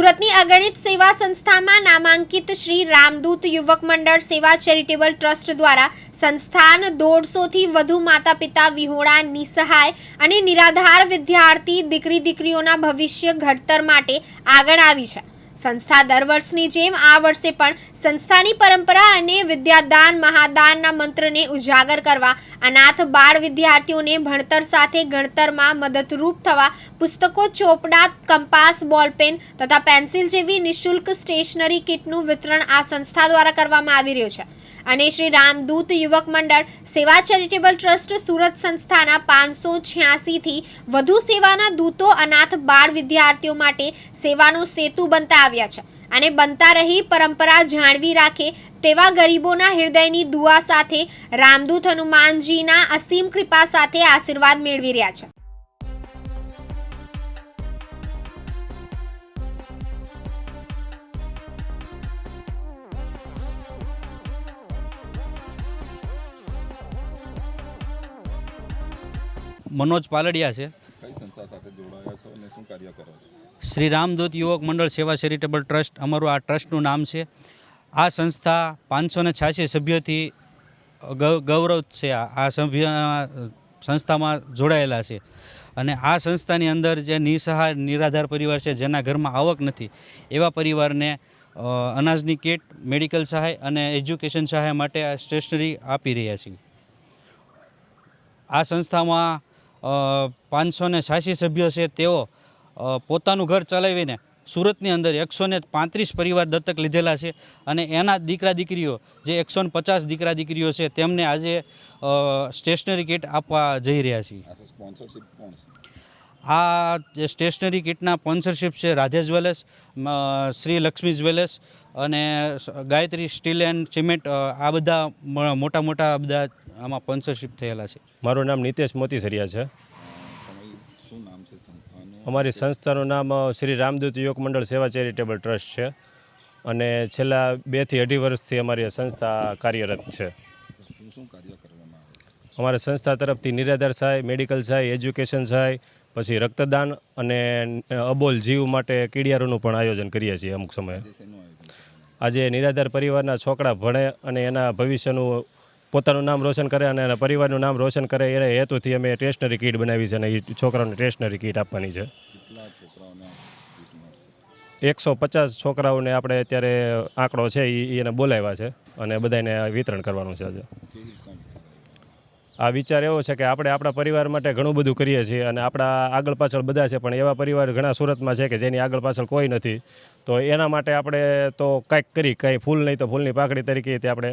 સુરતની અગણિત સેવા સંસ્થામાં નામાંકિત શ્રી રામદૂત યુવક મંડળ સેવા ચેરિટેબલ ટ્રસ્ટ દ્વારા સંસ્થાન દોઢસોથી વધુ માતા પિતા વિહોણા નિસહાય અને નિરાધાર વિદ્યાર્થી દીકરી દીકરીઓના ભવિષ્ય ઘડતર માટે આગળ આવી છે. સંસ્થા દર વર્ષની જેમ આ વર્ષે પણ સંસ્થાની પરંપરા અને વિદ્યાદાન મહાદાનના મંત્રને ઉજાગર કરવા અનાથ બાળ વિદ્યાર્થીઓને ભણતર સાથે ગણતરમાં મદદરૂપ થવા પુસ્તકો, ચોપડા, કંપાસ, બોલપેન તથા પેન્સિલ જેવી નિઃશુલ્ક સ્ટેશનરી કિટનું વિતરણ આ સંસ્થા દ્વારા કરવામાં આવી રહ્યું છે. અને શ્રી રામદૂત યુવક મંડળ સેવા ચેરિટેબલ ટ્રસ્ટ સુરત સંસ્થાના પાંચસો છ્યાસીથી વધુ સેવાના દૂતો અનાથ બાળ વિદ્યાર્થીઓ માટે સેવાનો સેતુ બનતા આવ્યા છે. અને બનતા રહી પરંપરા જાળવી રાખે તેવા ગરીબોના હૃદયની દુઆ સાથે રામદૂત હનુમાનજીના અસીમ કૃપા સાથે આશીર્વાદ મેળવી રહ્યા છે. મનોજ પાલડિયા છે. કઈ સંસ્થા સાથે જોડાયા છો અને શું કાર્ય કરો છો? શ્રી રામદૂત યુવક મંડળ સેવા ચેરિટેબલ ટ્રસ્ટ અમારું આ ટ્રસ્ટનું નામ છે. આ સંસ્થા પાંચસો ને છ્યાસી સભ્યોથી ગૌરવ છે આ આ સભ્ય સંસ્થામાં જોડાયેલા છે. અને આ સંસ્થાની અંદર જે નિસહાય નિરાધાર પરિવાર છે જેના ઘરમાં આવક નથી એવા પરિવારને અનાજની કીટ મેડિકલ સહાય અને એજ્યુકેશન સહાય માટે આ સ્ટેશનરી આપી રહ્યા છીએ. આ સંસ્થામાં પાંચસો ને છ્યાસી સભ્યો છે તેઓ પોતાનું ઘર ચલાવીને સુરતની અંદર એકસો ને પાંત્રીસ પરિવાર દત્તક લીધેલા છે અને એના દીકરા દીકરીઓ જે એકસો ને પચાસ દીકરા દીકરીઓ છે તેમને આજે સ્ટેશનરી કિટ આપવા જઈ રહ્યા છીએ. આ છે? આ જે સ્ટેશનરી કિટના સ્પોન્સરશિપ છે રાધે જ્વેલર્સ શ્રી લક્ષ્મી જ્વેલર્સ અને ગાયત્રી સ્ટીલ એન્ડ સિમેન્ટ આ બધા મોટા મોટા બધા આમાં સ્પોન્સરશિપ થયેલા છે. મારું નામ નિતેશ મોતીસરિયા છે. અમારી સંસ્થાનું નામ શ્રી રામદૂત યોગ મંડળ સેવા ચેરિટેબલ ટ્રસ્ટ છે. અને છેલ્લા બેથી અઢી વર્ષથી અમારી સંસ્થા કાર્યરત છે. અમારી સંસ્થા તરફથી નિરાધાર સહાય મેડિકલ સહાય એજ્યુકેશન સહાય પછી રક્તદાન અને અબોલ જીવ માટે કીડિયારોનું પણ આયોજન કરીએ છીએ અમુક સમયે. આજે નિરાધાર પરિવારના છોકરા ભણે અને એના ભવિષ્યનું પોતાનું નામ રોશન કરે અને પરિવારનું નામ રોશન કરે, એ હેતુથી અમે ટેશનરી કીટ બનાવી છે અને એ છોકરાઓને ટેશનરી કીટ આપવાની છે. એકસો પચાસ છોકરાઓને આપણે અત્યારે આંકડો છે એ એને બોલાવ્યા છે અને બધાને વિતરણ કરવાનું છે આજે. આ વિચાર એવો છે કે આપણે આપણા પરિવાર માટે ઘણું બધું કરીએ છીએ અને આપણા આગળ પાછળ બધા છે, પણ એવા પરિવાર ઘણા સુરતમાં છે કે જેની આગળ પાછળ કોઈ નથી. તો એના માટે આપણે તો કંઈક કરી, કંઈ ફૂલ નહીં તો ફૂલની પાકડી તરીકે તે આપણે